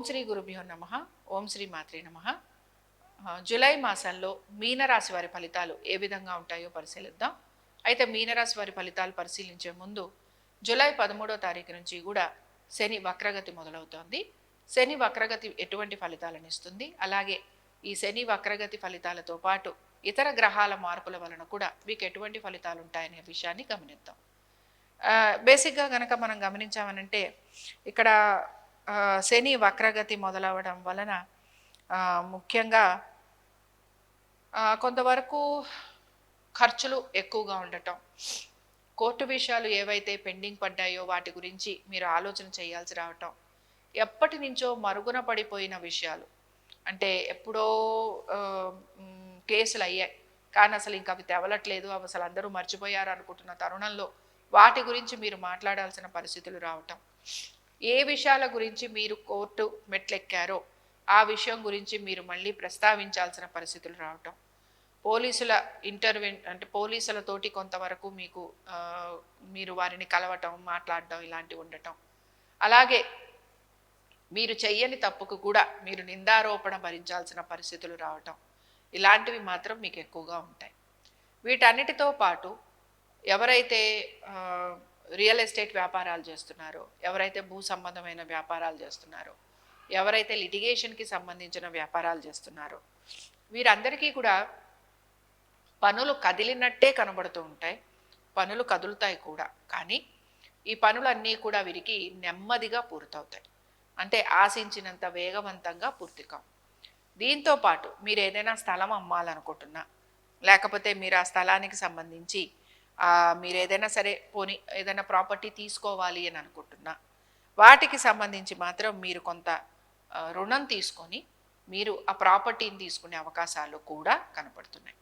ఓం శ్రీ గురుభ్యో నమ ఓం శ్రీ మాత్రే నమ. జూలై మాసంలో మీనరాశి వారి ఫలితాలు ఏ విధంగా ఉంటాయో పరిశీలిద్దాం. అయితే మీనరాశి వారి ఫలితాలు పరిశీలించే ముందు జూలై పదమూడో తారీఖు నుంచి కూడా శని వక్రగతి మొదలవుతోంది. శని వక్రగతి ఎటువంటి ఫలితాలను ఇస్తుంది? అలాగే ఈ శని వక్రగతి ఫలితాలతో పాటు ఇతర గ్రహాల మార్పుల వలన కూడా మీకు ఎటువంటి ఫలితాలు ఉంటాయనే విషయాన్ని గమనిద్దాం. బేసిక్గా కనుక మనం గమనించామనంటే ఇక్కడ శని వక్రగతి మొదలవడం వలన ముఖ్యంగా కొంతవరకు ఖర్చులు ఎక్కువగా ఉండటం. కోర్టు విషయాలు ఏవైతే పెండింగ్ పడ్డాయో వాటి గురించి మీరు ఆలోచన చేయాల్సి రావటం. ఎప్పటి నుంచో మరుగున పడిపోయిన విషయాలు. అంటే ఎప్పుడో కేసులు అయ్యాయి. కానీ అసలు ఇంకా అవి తెవలట్లేదు. అవి అసలు అందరూ మర్చిపోయారు అనుకుంటున్న తరుణంలో వాటి గురించి మీరు మాట్లాడాల్సిన పరిస్థితులు రావటం. ఏ విషయాల గురించి మీరు కోర్టు మెట్లెక్కారో ఆ విషయం గురించి మీరు మళ్ళీ ప్రస్తావించాల్సిన పరిస్థితులు రావటం. పోలీసుల ఇంటర్వెన్ అంటే పోలీసులతోటి కొంతవరకు మీకు మీరు వారిని కలవటం మాట్లాడటం ఇలాంటివి ఉండటం. అలాగే మీరు చెయ్యని తప్పుకు కూడా మీరు నిందారోపణ భరించాల్సిన పరిస్థితులు రావటం. ఇలాంటివి మాత్రం మీకు ఎక్కువగా ఉంటాయి. వీటన్నిటితో పాటు ఎవరైతే రియల్ ఎస్టేట్ వ్యాపారాలు చేస్తున్నారో. ఎవరైతే భూ సంబంధమైన వ్యాపారాలు చేస్తున్నారో ఎవరైతే లిటిగేషన్కి సంబంధించిన వ్యాపారాలు చేస్తున్నారో వీరందరికీ కూడా పనులు కదిలినట్టే కనబడుతూ ఉంటాయి. పనులు కదులుతాయి కూడా. కానీ ఈ పనులన్నీ కూడా వీరికి నెమ్మదిగా పూర్తవుతాయి. అంటే ఆశించినంత వేగవంతంగా పూర్తి కావు. దీంతో పాటు మీరు ఏదైనా స్థలం అమ్మాలనుకుంటున్నా లేకపోతే మీరు ఆ స్థలానికి సంబంధించి మీరు ఏదైనా సరే పోని ఏదైనా ప్రాపర్టీ తీసుకోవాలి అని అనుకుంటున్నా. వాటికి సంబంధించి మాత్రం మీరు కొంత రుణం తీసుకొని మీరు ఆ ప్రాపర్టీని తీసుకునే అవకాశాలు కూడా కనపడుతున్నాయి.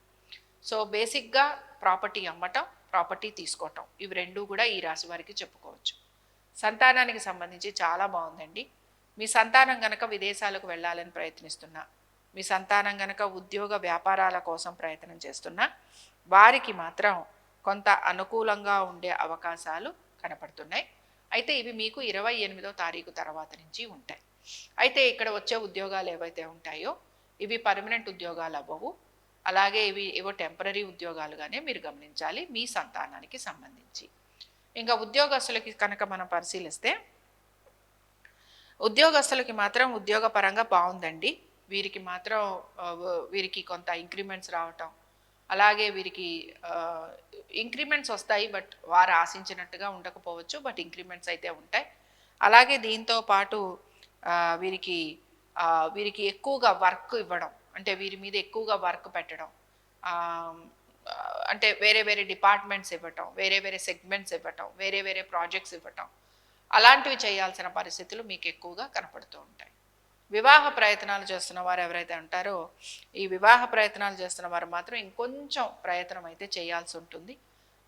సో బేసిక్గా ప్రాపర్టీ అమ్మటం ప్రాపర్టీ తీసుకోవటం ఇవి రెండు కూడా ఈ రాశి వారికి చెప్పుకోవచ్చు. సంతానానికి సంబంధించి చాలా బాగుందండి. మీ సంతానం గనక విదేశాలకు వెళ్ళాలని ప్రయత్నిస్తున్నా మీ సంతానం గనక ఉద్యోగ వ్యాపారాల కోసం ప్రయత్నం చేస్తున్నా వారికి మాత్రం కొంత అనుకూలంగా ఉండే అవకాశాలు కనపడుతున్నాయి. అయితే ఇవి మీకు ఇరవై ఎనిమిదో తారీఖు తర్వాత నుంచి ఉంటాయి. అయితే ఇక్కడ వచ్చే ఉద్యోగాలు ఏవైతే ఉంటాయో ఇవి పర్మనెంట్ ఉద్యోగాలు అవ్వవు. అలాగే ఇవి ఏవో టెంపరీ ఉద్యోగాలుగానే మీరు గమనించాలి మీ సంతానానికి సంబంధించి. ఇంకా ఉద్యోగస్తులకి కనుక మనం పరిశీలిస్తే ఉద్యోగస్తులకి మాత్రం ఉద్యోగపరంగా బాగుందండి. వీరికి మాత్రం వీరికి కొంత ఇంక్రిమెంట్స్ రావటం అలాగే వీరికి ఇంక్రిమెంట్స్ వస్తాయి బట్ వారు ఆశించినట్టుగా ఉండకపోవచ్చు బట్ ఇంక్రిమెంట్స్ అయితే ఉంటాయి. అలాగే దీంతో పాటు వీరికి వీరికి ఎక్కువగా వర్క్ ఇవ్వడం అంటే వీరి మీద ఎక్కువగా వర్క్ పెట్టడం అంటే వేరే వేరే డిపార్ట్మెంట్స్ ఇవ్వటం వేరే వేరే సెగ్మెంట్స్ ఇవ్వటం వేరే వేరే ప్రాజెక్ట్స్ ఇవ్వటం అలాంటివి చేయాల్సిన పరిస్థితులు మీకు ఎక్కువగా కనపడుతూ ఉంటాయి. వివాహ ప్రయత్నాలు చేస్తున్న వారు ఎవరైతే ఉంటారో ఈ వివాహ ప్రయత్నాలు చేస్తున్న వారు మాత్రం ఇంకొంచెం ప్రయత్నం అయితే చేయాల్సి ఉంటుంది.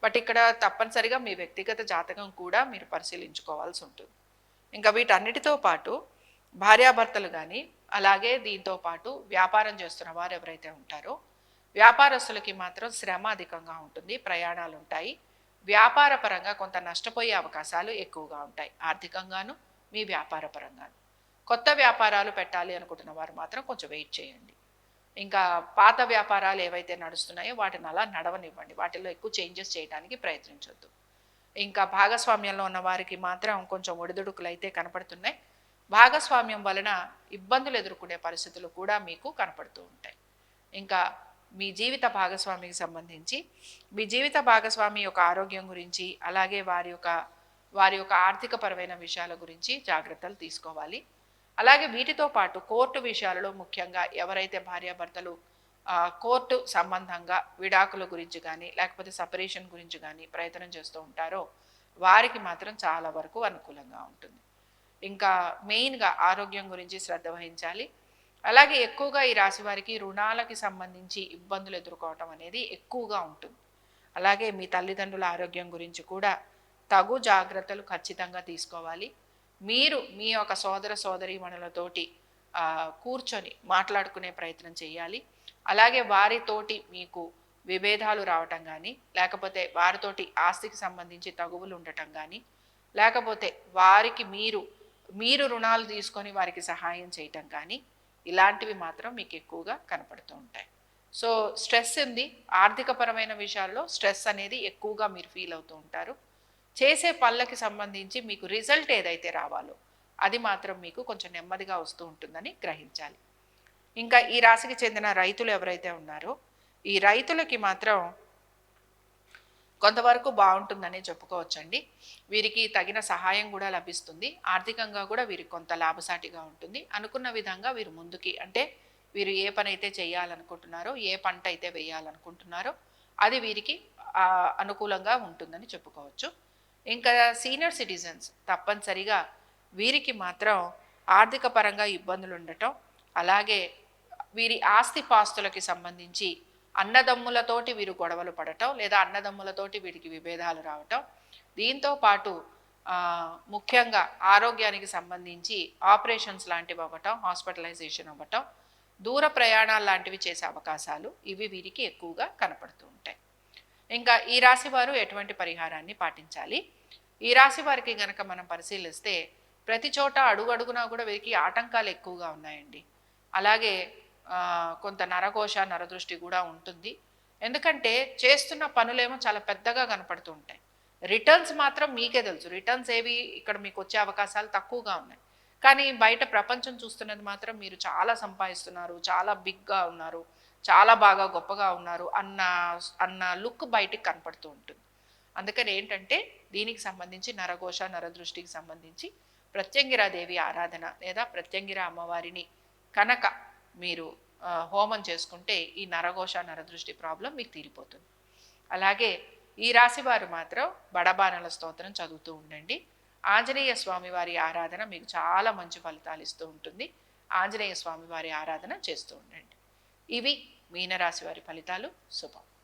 బట్ ఇక్కడ తప్పనిసరిగా మీ వ్యక్తిగత జాతకం కూడా మీరు పరిశీలించుకోవాల్సి ఉంటుంది. ఇంకా వీటన్నిటితో పాటు భార్యాభర్తలు కానీ అలాగే దీంతో పాటు వ్యాపారం చేస్తున్న వారు ఎవరైతే ఉంటారో వ్యాపారస్తులకి మాత్రం శ్రమ అధికంగా ఉంటుంది ప్రయాణాలు ఉంటాయి. వ్యాపార పరంగా కొంత నష్టపోయే అవకాశాలు ఎక్కువగా ఉంటాయి. ఆర్థికంగాను మీ వ్యాపార పరంగాను కొత్త వ్యాపారాలు పెట్టాలి అనుకుంటున్న వారు మాత్రం కొంచెం వెయిట్ చేయండి. ఇంకా పాత వ్యాపారాలు ఏవైతే నడుస్తున్నాయో వాటిని అలా నడవనివ్వండి. వాటిలో ఎక్కువ చేంజెస్ చేయడానికి ప్రయత్నించొద్దు. ఇంకా భాగస్వామ్యంలో ఉన్న వారికి మాత్రం కొంచెం ఒడిదుడుకులు అయితే కనపడుతున్నాయి. భాగస్వామ్యం వలన ఇబ్బందులు ఎదుర్కొనే పరిస్థితులు కూడా మీకు కనపడుతూ ఉంటాయి. ఇంకా మీ జీవిత భాగస్వామికి సంబంధించి మీ జీవిత భాగస్వామి యొక్క ఆరోగ్యం గురించి అలాగే వారి యొక్క వారి యొక్క ఆర్థికపరమైన విషయాల గురించి జాగ్రత్తలు తీసుకోవాలి. అలాగే వీటితో పాటు కోర్టు విషయాలలో ముఖ్యంగా ఎవరైతే భార్యాభర్తలు కోర్టు సంబంధంగా విడాకుల గురించి కానీ లేకపోతే సపరేషన్ గురించి కానీ ప్రయత్నం చేస్తూ ఉంటారో వారికి మాత్రం చాలా వరకు అనుకూలంగా ఉంటుంది. ఇంకా మెయిన్గా ఆరోగ్యం గురించి శ్రద్ధ వహించాలి. అలాగే ఎక్కువగా ఈ రాశి వారికి రుణాలకి సంబంధించి ఇబ్బందులు ఎదుర్కోవటం అనేది ఎక్కువగా ఉంటుంది. అలాగే మీ తల్లిదండ్రుల ఆరోగ్యం గురించి కూడా తగు జాగ్రత్తలు ఖచ్చితంగా తీసుకోవాలి. మీరు మీ యొక్క సోదర సోదరీమణులతోటి కూర్చొని మాట్లాడుకునే ప్రయత్నం చేయాలి. అలాగే వారితోటి మీకు విభేదాలు రావటం కానీ లేకపోతే వారితోటి ఆస్తికి సంబంధించి తగువులు ఉండటం కానీ లేకపోతే వారికి మీరు మీరు రుణాలు తీసుకొని వారికి సహాయం చేయటం కానీ ఇలాంటివి మాత్రం మీకు ఎక్కువగా కనపడుతూ ఉంటాయి. సో స్ట్రెస్ ఉంది. ఆర్థికపరమైన విషయాల్లో స్ట్రెస్ అనేది ఎక్కువగా మీరు ఫీల్ అవుతూ ఉంటారు. చేసే పనులకి సంబంధించి మీకు రిజల్ట్ ఏదైతే రావాలో అది మాత్రం మీకు కొంచెం నెమ్మదిగా వస్తూ ఉంటుందని గ్రహించాలి. ఇంకా ఈ రాశికి చెందిన రైతులు ఎవరైతే ఉన్నారో ఈ రైతులకి మాత్రం కొంతవరకు బాగుంటుందని చెప్పుకోవచ్చండి. వీరికి తగిన సహాయం కూడా లభిస్తుంది. ఆర్థికంగా కూడా వీరికి కొంత లాభసాటిగా ఉంటుంది. అనుకున్న విధంగా వీరు ముందుకి అంటే వీరు ఏ పని అయితే చేయాలనుకుంటున్నారో ఏ పంట అయితే వేయాలనుకుంటున్నారో అది వీరికి అనుకూలంగా ఉంటుందని చెప్పుకోవచ్చు. ఇంకా సీనియర్ సిటిజన్స్ తప్పనిసరిగా వీరికి మాత్రం ఆర్థిక పరంగా ఇబ్బందులు ఉండటం అలాగే వీరి ఆస్తి పాస్తులకి సంబంధించి అన్నదమ్ములతోటి వీరు గొడవలు పడటం లేదా అన్నదమ్ములతోటి వీరికి విభేదాలు రావటం. దీంతో పాటు ముఖ్యంగా ఆరోగ్యానికి సంబంధించి ఆపరేషన్స్ లాంటివి అవ్వటం హాస్పిటలైజేషన్ అవ్వటం దూర ప్రయాణాలు లాంటివి చేసే అవకాశాలు ఇవి వీరికి ఎక్కువగా కనపడుతూ ఉంటాయి. ఇంకా ఈ రాశి వారు ఎటువంటి పరిహారాన్ని పాటించాలి? ఈ రాశి వారికి గనక మనం పరిశీలిస్తే ప్రతి చోట అడుగు అడుగునా కూడా వీరికి ఆటంకాలు ఎక్కువగా ఉన్నాయండి. అలాగే కొంత నరకోశ నరదృష్టి కూడా ఉంటుంది. ఎందుకంటే చేస్తున్న పనులేమో చాలా పెద్దగా కనపడుతూ ఉంటాయి. రిటర్న్స్ మాత్రం మీకే తెలుసు. రిటర్న్స్ ఏవి ఇక్కడ మీకు వచ్చే అవకాశాలు తక్కువగా ఉన్నాయి. కానీ బయట ప్రపంచం చూస్తున్నది మాత్రం మీరు చాలా సంపాదిస్తున్నారు చాలా బిగ్గా ఉన్నారు. చాలా బాగా గొప్పగా ఉన్నారు అన్న అన్న లుక్ బయటికి కనపడుతూ ఉంటుంది. అందుకని ఏంటంటే దీనికి సంబంధించి నరఘోష నరదృష్టికి సంబంధించి ప్రత్యంగిరాదేవి ఆరాధన లేదా ప్రత్యంగిర అమ్మవారిని కనుక మీరు హోమం చేసుకుంటే ఈ నరఘోష నరదృష్టి ప్రాబ్లం మీకు తీరిపోతుంది. అలాగే ఈ రాశి వారు మాత్రం బడబానల స్తోత్రం చదువుతూ ఉండండి. ఆంజనేయ స్వామి వారి ఆరాధన మీకు చాలా మంచి ఫలితాలు ఇస్తూ ఉంటుంది. ఆంజనేయ స్వామి వారి ఆరాధన చేస్తూ ఉండండి. ఇవి మీనరాశి వారి ఫలితాలు. శుభం.